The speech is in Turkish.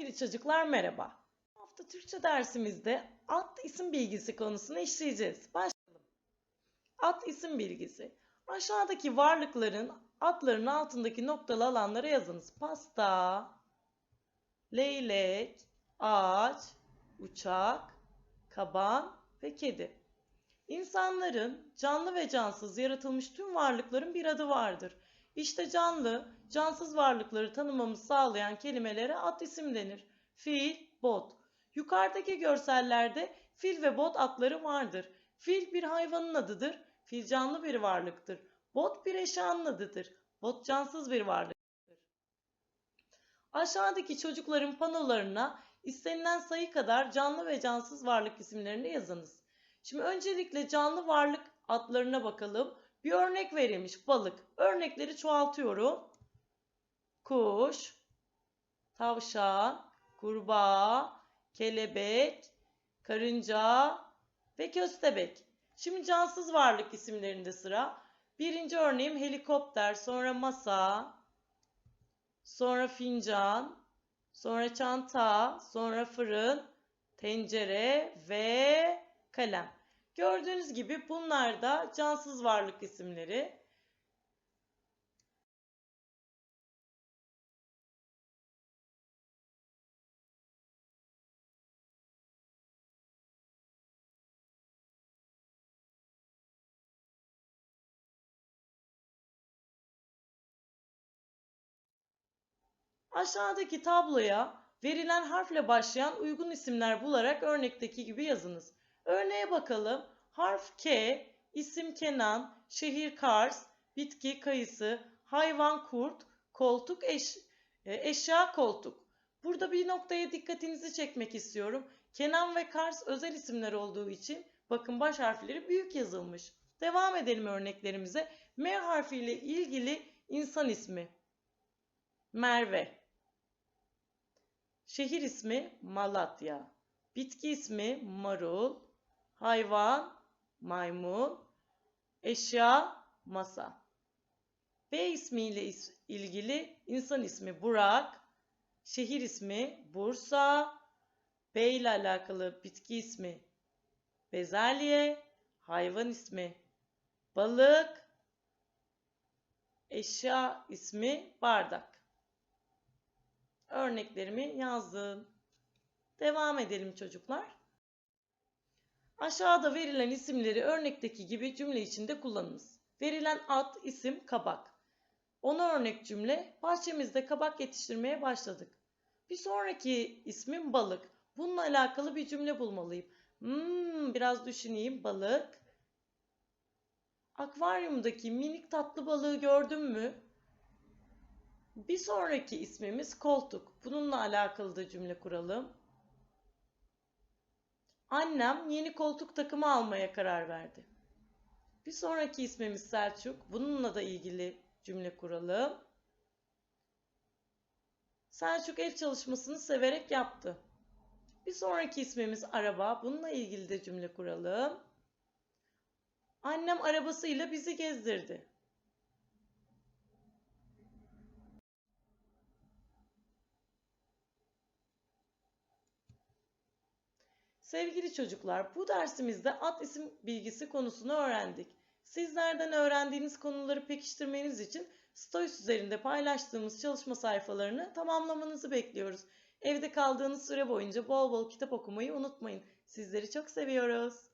Sevgili çocuklar merhaba. Bu hafta Türkçe dersimizde at isim bilgisi konusunu işleyeceğiz. Başlayalım. At isim bilgisi. Aşağıdaki varlıkların adlarının altındaki noktalı alanlara yazınız. Pasta, leylek, ağaç, uçak, kaban ve kedi. İnsanların canlı ve cansız yaratılmış tüm varlıkların bir adı vardır. İşte canlı, cansız varlıkları tanımamızı sağlayan kelimelere ad isim denir. Fil, bot. Yukarıdaki görsellerde fil ve bot adları vardır. Fil bir hayvanın adıdır. Fil canlı bir varlıktır. Bot bir eşyanın adıdır. Bot cansız bir varlıktır. Aşağıdaki çocukların panolarına istenilen sayı kadar canlı ve cansız varlık isimlerini yazınız. Şimdi öncelikle canlı varlık adlarına bakalım. Bir örnek verilmiş balık. Örnekleri çoğaltıyorum. Kuş, tavşan, kurbağa, kelebek, karınca ve köstebek. Şimdi cansız varlık isimlerinde sıra. Birinci örneğim helikopter, sonra masa, sonra fincan, sonra çanta, sonra fırın, tencere ve kalem. Gördüğünüz gibi bunlar da cansız varlık isimleri. Aşağıdaki tabloya verilen harfle başlayan uygun isimler bularak örnekteki gibi yazınız. Örneğe bakalım. Harf K, isim Kenan, şehir Kars, bitki kayısı, hayvan kurt, koltuk eş, e, eşya koltuk. Burada bir noktaya dikkatinizi çekmek istiyorum. Kenan ve Kars özel isimler olduğu için bakın baş harfleri büyük yazılmış. Devam edelim örneklerimize. M harfiyle ilgili insan ismi. Merve. Şehir ismi Malatya. Bitki ismi marul. Hayvan maymun. Eşya masa. B ismiyle is- ilgili insan ismi Burak. Şehir ismi Bursa. B ile alakalı bitki ismi bezelye. Hayvan ismi balık. Eşya ismi bardak. Örneklerimi yazdım. Devam edelim çocuklar. Aşağıda verilen isimleri örnekteki gibi cümle içinde kullanınız. Verilen ad, isim, kabak. Ona örnek cümle, bahçemizde kabak yetiştirmeye başladık. Bir sonraki ismim balık. Bununla alakalı bir cümle bulmalıyım. Hmm, biraz düşüneyim. Balık. Akvaryumdaki minik tatlı balığı gördün mü? Bir sonraki ismimiz koltuk. Bununla alakalı da cümle kuralım. Annem yeni koltuk takımı almaya karar verdi. Bir sonraki ismimiz Selçuk. Bununla da ilgili cümle kuralım. Selçuk ev çalışmasını severek yaptı. Bir sonraki ismimiz araba. Bununla ilgili de cümle kuralım. Annem arabasıyla bizi gezdirdi. Sevgili çocuklar, bu dersimizde ad isim bilgisi konusunu öğrendik. Sizlerden öğrendiğiniz konuları pekiştirmeniz için Stoys üzerinde paylaştığımız çalışma sayfalarını tamamlamanızı bekliyoruz. Evde kaldığınız süre boyunca bol bol kitap okumayı unutmayın. Sizleri çok seviyoruz.